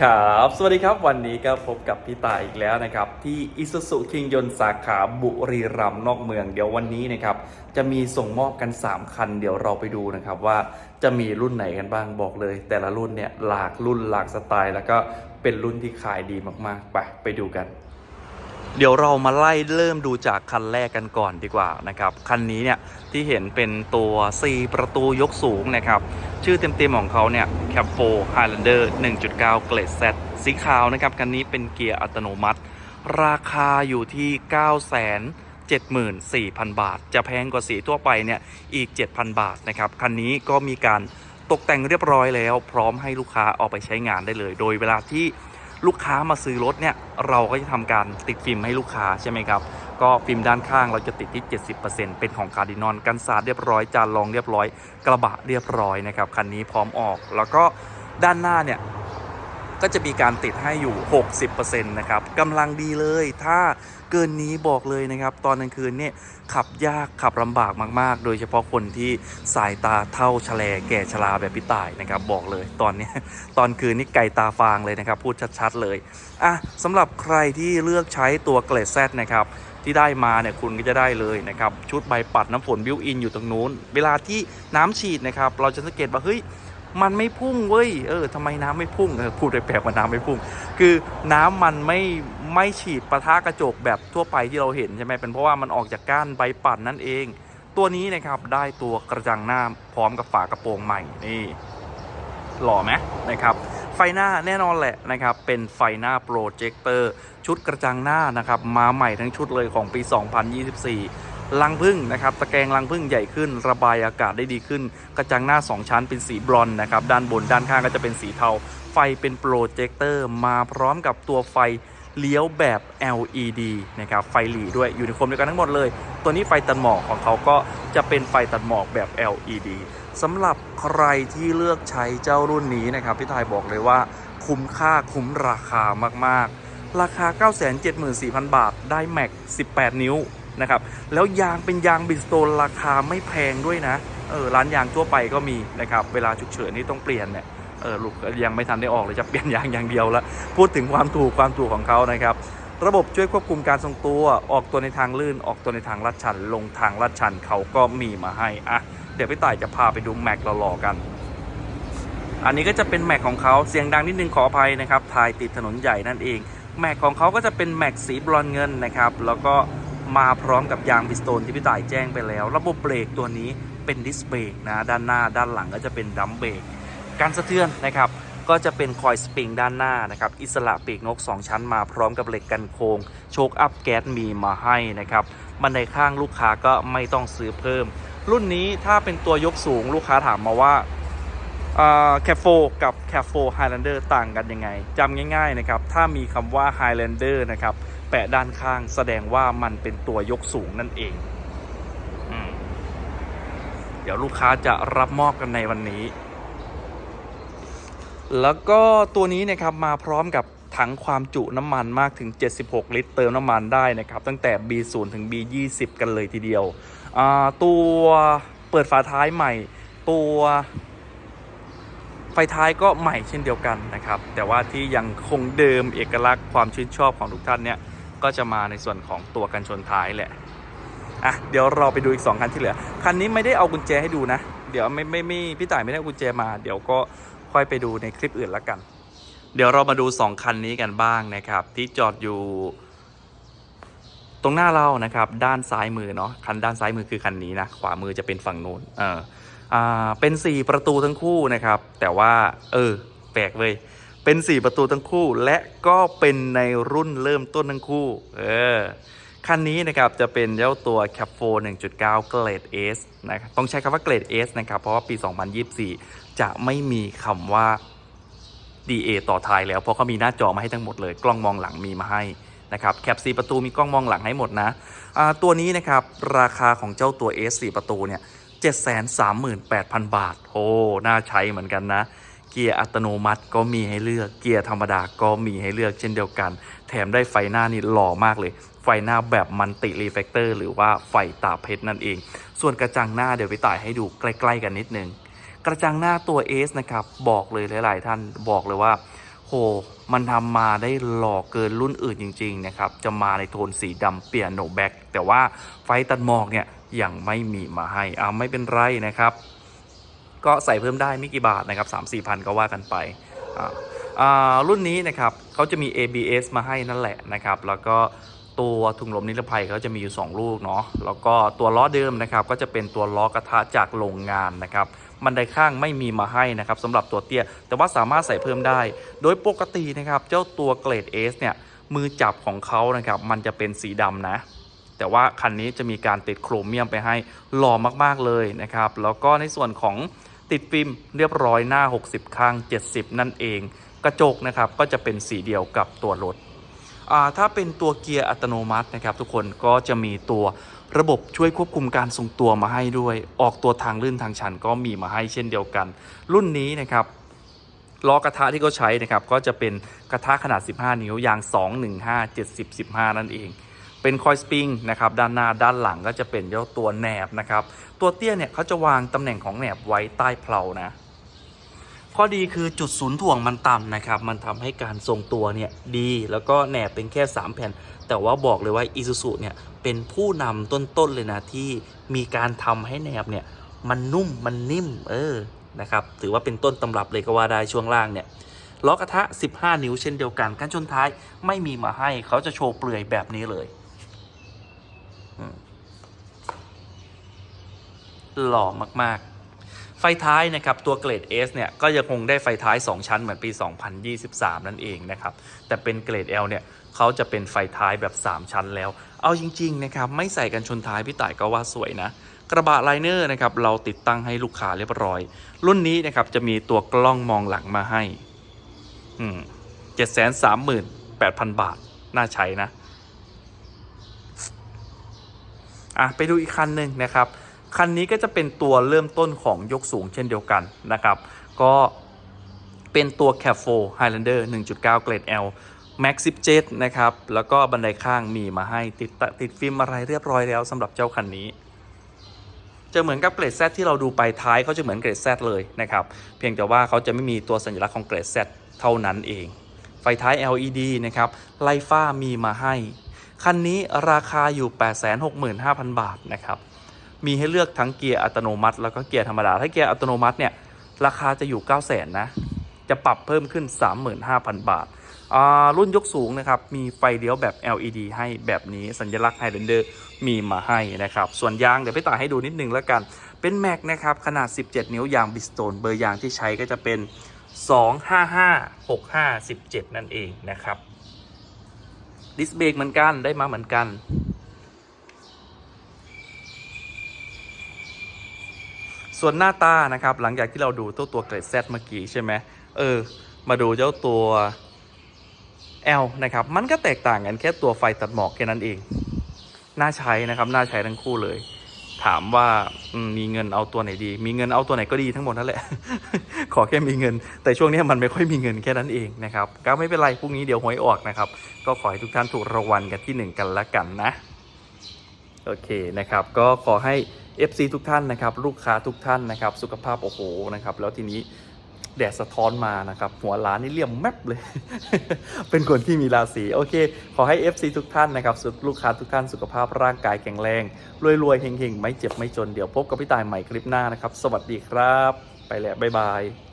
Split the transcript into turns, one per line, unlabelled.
ครับ สวัสดีครับ วันนี้ก็พบกับพี่ตายอีกแล้วนะครับ ที่อิสุสุคิงยนสาขาบุรีรัมย์นอกเมืองเดี๋ยววันนี้นะครับ จะมีส่งมอบกัน 3 คัน เดี๋ยวเราไปดูนะครับว่าจะมีรุ่นไหนกันบ้างบอกเลย แต่ละรุ่นเนี่ยหลากรุ่นหลากสไตล์ แล้วก็เป็นรุ่นที่ขายดีมากๆ ไปไปดูกัน เดี๋ยวเรามาไล่เริ่มดูจากคันแรกกันก่อนดีกว่านะครับคันนี้เนี่ยที่เห็นเป็นตัว4ประตูยกสูงนะครับชื่อเต็มๆของเขาเนี่ย Cap 4 Highlander 1.9 เกรด Z สีขาวนะครับคันนี้เป็นเกียร์อัตโนมัติ ราคาอยู่ที่974,000 บาท จะแพงกว่าสีทั่วไปเนี่ยอีก 7,000 บาทนะครับคันนี้ก็มีการตกแต่งเรียบร้อยแล้ว พร้อมให้ลูกค้าเอาไปใช้งานได้เลย โดยเวลาที่ ลูกค้ามาซื้อรถเนี่ยเราก็จะทำการติดฟิล์มให้ลูกค้าใช่ไหมครับ ก็ฟิล์มด้านข้างเราจะติดที่ 70%เป็นของคาร์ดินอนกันสาดเรียบร้อย จานรองเรียบร้อย กระบะเรียบร้อยนะครับคันนี้พร้อมออก แล้วก็ด้านหน้าเนี่ยก็จะมีการติดให้อยู่ 60%นะครับกำลังดีเลย ถ้า เกินนี้บอกเลยนะครับ ตอนกลางคืนเนี่ยขับยากขับลำบากมากๆ โดยเฉพาะคนที่สายตาเท่าชะแลแก่ชราแบบพี่ต่ายนะครับ บอกเลยตอนนี้ตอนคืนนี่ไก่ตาฟางเลยนะครับ พูดชัดๆเลยอะสำหรับใครที่เลือกใช้ตัวเกรดแซนะครับที่ได้มาเนี่ยคุณก็จะได้เลยนะครับ ชุดใบปัดน้ำฝนบิวอินอยู่ตรงนู้น เวลาที่น้ำฉีดนะครับ เราจะสังเกตว่าเฮ้ย มันไม่พุ่งเว้ย เออทำไมน้ำไม่พุ่ง เออ พูดแปลกๆว่าน้ำไม่พุ่ง คือน้ำมันไม่ไม่ฉีดปะทะกระจกแบบทั่วไปที่เราเห็นใช่ไหมเป็นเพราะว่ามันออกจากก้านใบปั่นนั่นเอง ตัวนี้นะครับได้ตัวกระจังหน้าพร้อมกับฝากระโปรงใหม่นี่ หล่อไหมนะครับ ไฟหน้าแน่นอนแหละนะครับ เป็นไฟหน้าโปรเจคเตอร์ชุดกระจังหน้านะครับ มาใหม่ทั้งชุดเลยของปี 2024 ลังพึ่งนะครับตะแกรงลังพึ่งใหญ่ขึ้น ระบายอากาศได้ดีขึ้น กระจังหน้า 2 ชั้นเป็นสีบรอนนะครับด้านบนด้านข้างก็จะเป็นสีเทา ไฟเป็นโปรเจคเตอร์มาพร้อมกับตัวไฟเลี้ยวแบบ LED นะครับไฟหลีด้วยอยู่ในโคมเดียวกันทั้งหมดเลย ตัวนี้ไฟตัดหมอกของเขาก็จะเป็นไฟตัดหมอกแบบ LED สำหรับใครที่เลือกใช้เจ้ารุ่นนี้นะครับพี่ทายบอกเลยว่าคุ้มค่าคุ้มราคามากๆ ราคา 974,000 บาทได้แม็ก 18 นิ้ว นะครับ แล้วยางเป็นยางบิสโตนราคาไม่แพงด้วยนะเออร้านยางทั่วไปก็มีนะครับเวลาฉุกเฉินนี่ต้องเปลี่ยนเนี่ยเออลูกยังไม่ทันได้ออกเลยจะเปลี่ยนยางอย่างเดียวล้วพูดถึงความถูกความถูกของเขานะครับ ระบบช่วยควบคุมการทรงตัวออกตัวในทางลื่น ออกตัวในทางลาดชัน ลงทางลาดชันเขาก็มีมาให้อะเดี๋ยวพี่ต่ายจะพาไปดูแม็กหล่อๆกันอันนี้ก็จะเป็นแม็กของเขาเสียงดังนิดนึงขออภัยนะครับถ่ายติดถนนใหญ่นั่นเอง แม็กของเขาก็จะเป็นแม็กสีบรอนเงินนะครับ แล้วก็ มาพร้อมกับยางบิสโตนที่พี่ต่ายแจ้งไปแล้ว ระบบเบรกตัวนี้เป็นดิสเบรกนะด้านหน้าด้านหลังก็จะเป็นดัมเบรกการสะเทือนนะครับก็จะเป็นคอยสปริงด้านหน้านะครับอิสระปีกนก 2 ชั้นมาพร้อมกับเหล็กกันโคงโชคอัพแก๊สมีมาให้นะครับบันไดข้างลูกค้าก็ไม่ต้องซื้อเพิ่ม รุ่นนี้ถ้าเป็นตัวยกสูงลูกค้าถามมาว่าแคฟโฟกับแคฟโฟไฮแลนเดอร์ต่างกันยังไงจำง่ายๆนะครับถ้ามีคำว่าไฮแลนเดอร์นะครับ แปะด้านข้าง แสดงว่ามันเป็นตัวยกสูงนั่นเองอเดี๋ยวลูกค้าจะรับมอบกันในวันนี้ แล้วก็ตัวนี้นะครับมาพร้อมกับถังความจุน้ำมันมากถึง 76 ลิตร เติมน้ำมันได้นะครับ ตั้งแต่ B0 ถึง B20 กันเลยทีเดียว ตัวเปิดฝาท้ายใหม่ ตัวไฟท้ายก็ใหม่เช่นเดียวกันนะครับ แต่ว่าที่ยังคงเดิมเอกลักษณ์ความชื่นชอบของทุกท่านเนี่ย ก็จะมาในส่วนของตัวกันชนท้ายแหละอะเดี๋ยวเราไปดูอีก 2 คันที่เหลือ คันนี้ไม่ได้เอากุญแจให้ดูนะ เดี๋ยวไม่ไม่ไม่พี่ต่ายไม่ได้กุญแจมา เดี๋ยวก็ค่อยไปดูในคลิปอื่นละกัน เดี๋ยวเรามาดู 2 คันนี้กันบ้างนะครับ ที่จอดอยู่ ตรงหน้าเรานะครับ ด้านซ้ายมือเนาะคันด้านซ้ายมือคือคันนี้นะ ขวามือจะเป็นฝั่งโน้นเอออ่าเป็น 4 ประตูทั้งคู่นะครับ แต่ว่า เออแปลกเลย เป็น 4 ประตูทั้งคู่ และก็เป็นในรุ่นเริ่มต้นทั้งคู่ เออ คันนี้นะครับจะเป็นเจ้าตัว Cap 4 1.9 เกรด S นะครับ ต้องใช้คำว่าเกรด S นะครับ เพราะว่าปี 2024 จะไม่มีคำว่า DA ต่อท้ายแล้ว เพราะเขามีหน้าจอมาให้ทั้งหมดเลย กล้องมองหลังมีมาให้นะครับแคป4ประตูมีกล้องมองหลังให้หมดนะ ตัวนี้นะครับราคาของเจ้าตัว S 4 ประตูเนี่ย738,000 บาท โอ้ น่าใช้เหมือนกันนะ เกียร์อัตโนมัติก็มีให้เลือก เกียร์ธรรมดาก็มีให้เลือกเช่นเดียวกัน แถมได้ไฟหน้านี่หล่อมากเลย ไฟหน้าแบบมันติรีเฟกเตอร์หรือว่าไฟตาเพชรนั่นเอง ส่วนกระจังหน้าเดี๋ยวไปต่ายให้ดูใกล้ๆกันนิดนึง กระจังหน้าตัว S นะครับบอกเลยหลาย ๆ ท่านบอกเลยว่าโหมันทำมาได้หล่อเกินรุ่นอื่นจริง ๆ นะครับ จะมาในโทนสีดำเปียโนแบ็กแต่ว่าไฟตัดหมอกเนี่ยยังไม่มีมาให้อ่าไม่เป็นไรนะครับ ก็ใส่เพิ่มได้ไม่กี่บาทนะครับ3 4พันก็ว่ากันไปอ่ารุ่นนี้นะครับเขาจะมี ABS มาให้นั่นแหละนะครับ แล้วก็ตัวถุงลมนิรภัยเขาจะมีอยู่ 2 ลูกเนาะแล้วก็ตัวล้อเดิมนะครับ ก็จะเป็นตัวล้อกระทะจากโรงงานนะครับบันไดข้างไม่มีมาให้นะครับสำหรับตัวเตี้ย แต่ว่าสามารถใส่เพิ่มได้ โดยปกตินะครับ เจ้าตัวเกรด S เนี่ยมือจับของเขานะครับ มันจะเป็นสีดำนะ แต่ว่าคันนี้จะมีการติดโครเมียมไปให้หล่อมากๆเลยนะครับ แล้วก็ในส่วนของ ติดฟิล์มเรียบร้อยหน้า 60 ข้าง 70 นั่นเอง กระจกนะครับก็จะเป็นสีเดียวกับตัวรถถ้าเป็นตัวเกียร์อัตโนมัตินะครับ ทุกคนก็จะมีตัวระบบช่วยควบคุมการทรงตัวมาให้ด้วย ออกตัวทางลื่นทางชันก็มีมาให้เช่นเดียวกัน รุ่นนี้นะครับล้อกระทะที่เขาใช้นะครับก็จะเป็นกระทะขนาด 15 นิ้วยาง 215 70 15 นั่นเอง เป็นคอยสปริงนะครับด้านหน้าด้านหลังก็จะเป็นเจ้าตัวแหนบนะครับตัวเตี้ยเนี่ยเขาจะวางตำแหน่งของแหนบไว้ใต้เพลานะข้อดีคือจุดศูนย์ถ่วงมันต่ำนะครับ มันทำให้การทรงตัวเนี่ยดี แล้วก็แหนบเป็นแค่ 3 แผ่น แต่ว่าบอกเลยว่า i s u z u เนี่ยเป็นผู้นำต้นๆเลยนะ ที่มีการทำให้แหนบเนี่ยมันนุ่มมันนิ่มเออนะครับถือว่าเป็นต้นตำรับเลยก็ว่าได้ช่วงล่างเนี่ยล้อกระทะ 15 นิ้วเช่นเดียวกัน กันชนท้ายไม่มีมาให้เขาจะโชว์เปลือยแบบนี้เลยอืม หล่อมากๆ ไฟท้ายนะครับตัวเกรด S เนี่ยก็ยังคงได้ไฟท้าย 2 ชั้นเหมือนปี 2023 นั่นเองนะครับแต่เป็นเกรด L เนี่ยเขาจะเป็นไฟท้ายแบบ 3 ชั้นแล้ว เอาจริงๆนะครับไม่ใส่กันชนท้ายพี่ต่ายก็ว่าสวยนะกระบะไลเนอร์นะครับเราติดตั้งให้ลูกค้าเรียบร้อย รุ่นนี้นะครับจะมีตัวกล้องมองหลังมาให้อืมเจ็ดแสนสามหมื่นแปดพันบาท น่าใช้นะ อะ ไปดูอีกคันหนึ่งนะครับ คันนี้ก็จะเป็นตัวเริ่มต้นของยกสูงเช่นเดียวกันนะครับ ก็เป็นตัว c a p 4 Highlander 1.9 เกรด L Max 17 นะครับ แล้วก็บันไดข้างมีมาให้ติดติดฟิล์มอะไรเรียบร้อยแล้วสำหรับเจ้าคันนี้ จะเหมือนกับเกรด Z ที่เราดูไปท้ายเขาจะเหมือนเกรด Z เลยนะครับ เพียงแต่ว่าเขาจะไม่มีตัวสัญลักษณ์ของเกรด Z เท่านั้นเอง ไฟท้าย LED นะครับ ไลฟ้ามีมาให้ คันนี้ราคาอยู่ 865,000 บาทนะครับ มีให้เลือกทั้งเกียร์อัตโนมัติ แล้วก็เกียร์ธรรมดา ถ้าเกียร์อัตโนมัติเนี่ยราคาจะอยู่ 9 0 0 0 0นะ จะปรับเพิ่มขึ้น 35,000 บาท รุ่นยกสูงนะครับ มีไฟเลี้ยวแบบ LED ให้แบบนี้สัญลักษณ์ไฮเดนเดอร์มีมาให้นะครับ ส่วนยางเดี๋ยวพี่ต่ายให้ดูนิดนึงแล้วกัน เป็นแม็กนะครับ ขนาด 17 นิ้วยางบิสโตน เบอร์ยางที่ใช้ก็จะเป็น 255 65 17 นั่นเองนะครับ ดิสเบรกเหมือนกันได้มาเหมือนกัน ส่วนหน้าตานะครับหลังจากที่เราดูตัวตัวเกรด Z เมื่อกี้ใช่ไหมเออ มาดูเจ้าตัว L นะครับ มันก็แตกต่างกันแค่ตัวไฟตัดหมอกแค่นั้นเอง น่าใช้นะครับ น่าใช้ทั้งคู่เลย ถามว่ามีเงินเอาตัวไหนดี มีเงินเอาตัวไหนก็ดีทั้งหมดนั่นแหละ ขอแค่มีเงิน แต่ช่วงนี้มันไม่ค่อยมีเงินแค่นั้นเองนะครับ ก็ไม่เป็นไรพรุ่งนี้เดี๋ยวหวยออกนะครับ ก็ขอให้ทุกท่านถูกรางวัลกันที่หนึ่งกันละกันนะ โอเคนะครับ ก็ขอให้ FC ทุกท่านนะครับลูกค้าทุกท่านนะครับสุขภาพโอ้โหนะครับแล้วทีนี้แดดสะท้อนมานะครับหัวล้านนี่เลี่ยมแมบเลย เป็นคนที่มีราศีโอเค ขอให้ FC ทุกท่านนะครับสุลูกค้าทุกท่านสุขภาพร่างกายแข็งแรงรวยๆเฮงๆ ไม่เจ็บไม่จนเดี๋ยวพบกับพี่ตายใหม่คลิปหน้านะครับ สวัสดีครับ ไปแล้วบ๊ายบาย